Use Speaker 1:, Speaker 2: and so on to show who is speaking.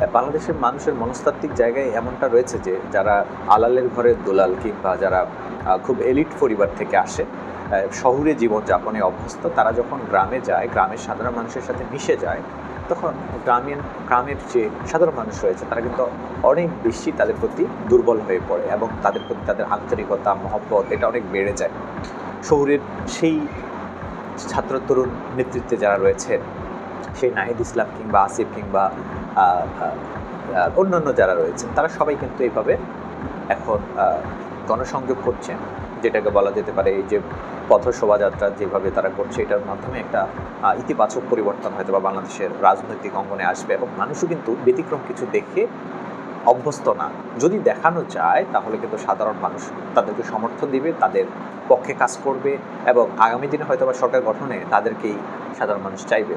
Speaker 1: বাংলাদেশের মানুষের মনস্তাত্ত্বিক জায়গায় এমনটা রয়েছে যে যারা আলালের ঘরের দোলাল কিংবা যারা খুব এলিট পরিবার থেকে আসে শহুরে জীবনযাপনে অভ্যস্ত, তারা যখন গ্রামে যায়, গ্রামের সাধারণ মানুষের সাথে মিশে যায়, তখন গ্রামীণ, গ্রামের যে সাধারণ মানুষ রয়েছে, তারা কিন্তু অনেক বেশি তাদের প্রতি দুর্বল হয়ে পড়ে এবং তাদের প্রতি তাদের আন্তরিকতা, মহব্বত, এটা অনেক বেড়ে যায়। শহুরের সেই ছাত্র তরুণ নেতৃত্বে যারা রয়েছেন সেই নাহিদ ইসলাম কিংবা আসিফ কিংবা অন্যান্য যারা রয়েছেন, তারা সবাই কিন্তু এইভাবে এখন গণসংযোগ করছেন, যেটাকে বলা যেতে পারে এই যে পথ শোভাযাত্রা যেভাবে তারা করছে, এটার মাধ্যমে একটা ইতিবাচক পরিবর্তন হয়তো বা বাংলাদেশের রাজনৈতিক অঙ্গনে আসবে এবং মানুষও কিন্তু ব্যতিক্রম কিছু দেখে অভ্যস্ত না। যদি দেখানো যায়, তাহলে কিন্তু সাধারণ মানুষ তাদেরকে সমর্থন দিবে, তাদের পক্ষে কাজ করবে এবং আগামী দিনে হয়তো বা সরকার গঠনে তাদেরকেই সাধারণ মানুষ চাইবে।